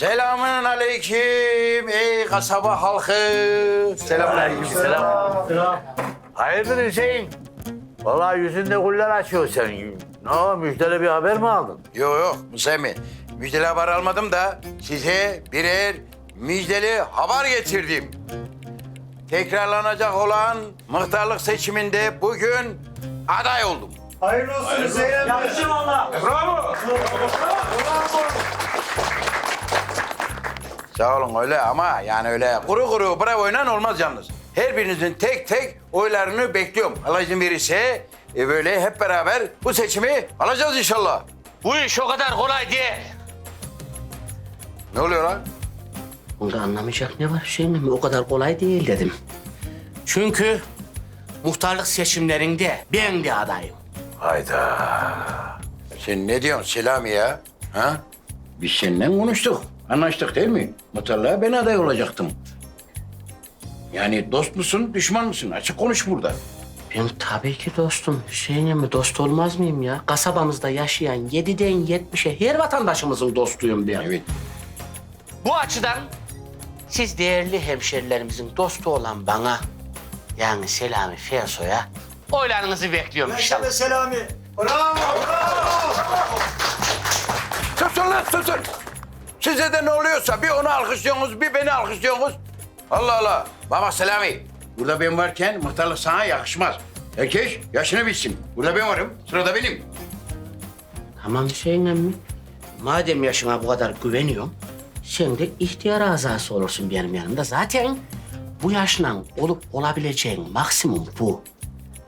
Selamün aleyküm ey kasaba halkı. Selamün aleyküm. Selam. Hayırdır Hüseyin? Vallahi yüzünde güller açıyor senin. Ne o, müjdeli bir haber mi aldın? Yok yok Müsemmi. Müjdeli haber almadım da size birer müjdeli haber getirdim. Tekrarlanacak olan muhtarlık seçiminde bugün aday oldum. Hayırlı olsun Hüseyin. Yakışır valla. Sağ olun öyle ama yani öyle kuru kuru bravo oynan olmaz yalnız. Her birinizin tek tek oylarını bekliyorum. Allah izin verirse e, böyle hep beraber bu seçimi alacağız inşallah. Bu iş o kadar kolay değil. Ne oluyor lan? Bunda anlamayacak ne var Hüseyin emmi? O kadar kolay değil dedim. Çünkü muhtarlık seçimlerinde ben de adayım. Hayda. Sen ne diyorsun Selami ya? Ha? Biz seninle konuştuk. Anlaştık değil mi? Muhtarlığa ben aday olacaktım. Yani dost musun, düşman mısın? Açık konuş burada. Ben tabii ki dostum. Hüseyin emmi dost olmaz mıyım ya? Kasabamızda yaşayan 7'den 70'e her vatandaşımızın dostuyum ben. Evet. Bu açıdan siz değerli hemşerilerimizin dostu olan bana yani Selami Fersoy'a oylarınızı bekliyorum inşallah. Yaşa be Selami. Bravo. Susun lan susun. Size de ne oluyorsa bir onu alkışlıyorsunuz, bir beni alkışlıyorsunuz. Allah Allah. Baba Selami, burada ben varken muhtarlık sana yakışmaz. Herkes yaşını bilsin. Burada ben varım, sırada benim. Tamam Hüseyin emmi. Madem yaşına bu kadar güveniyorum, sen de ihtiyar azası olursun benim yanımda. Zaten bu yaşla olup olabileceğin maksimum bu.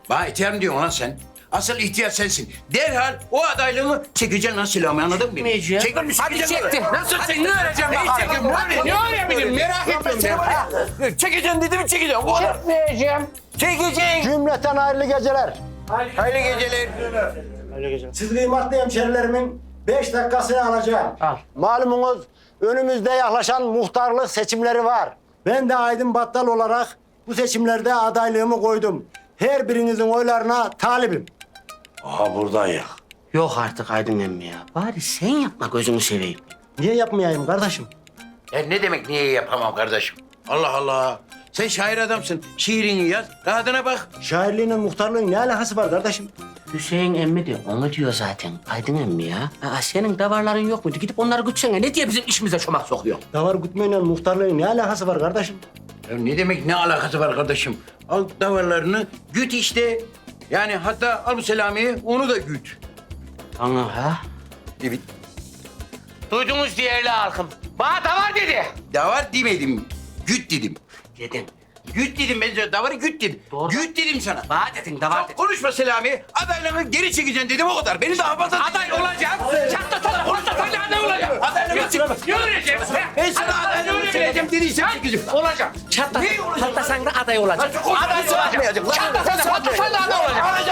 Bana ihtiyar mı diyorsun lan sen? Asıl ihtiyar sensin. Derhal o adaylığını çekeceksin lan Selami anladın mı? Çekmeyeceğim. Çektin mi? Hadi lan. Nasıl çektim? Ne öğreneceğim Neyi bakalım? çekeyim? Ne öğrenebilirim? Merak ben. Çekeceksin dedim çekeceğim. Bu kadar. Çekmeyeceğim. Çekeceksin. Cümleten hayırlı geceler. Hayırlı geceler. Siz kıymetli hemşerilerimin beş dakikasını alacağım. Al. Malumunuz önümüzde yaklaşan muhtarlık seçimleri var. Ben de Aydın Battal olarak bu seçimlerde adaylığımı koydum. Her birinizin oylarına talibim. Aha buradayım. Yok artık Aydın emmi ya. Bari sen yapma gözünü seveyim. Niye yapmayayım kardeşim? E ne demek niye yapamam kardeşim? Allah Allah. Sen şair adamsın. Şiirini yaz. Rahatına bak. Şairliğinin muhtarlığın ne alakası var kardeşim? Hüseyin emmi de onu diyor zaten. Aydın emmi ya. Aa, senin davarların yok muydu? Gidip onları gütsene. Ne diye bizim işimize çomak sokuyor? Davar gütmeyle muhtarlığın ne alakası var kardeşim? Ya ne demek ne alakası var kardeşim? Al davarlarını güt işte. Yani hatta al bu Selami'yi onu da güt. Ana ha? Evet. Duydunuz değerli halkım. Bana davar dedi. Davar demedim. Güt dedim. Dedin. Güt dedim ben sana. Davarı güt dedim. Doğru. Güt dedim sana. Bana dedin davar dedin. Konuşma Selami. Adaylığını geri çekeceksin dedim o kadar. Beni daha fazla... Aday olacağım. Çatla çatla konuşma. Sen de aday olacağım. Ne öğreneceğim? Ben sana adaylığını Bitireceğim dediysem çekeceğim. Olacak. Çatla. Neyi olacak? Patlasan da aday olacak. Adayı olacak. Çatlasan da aday olacak.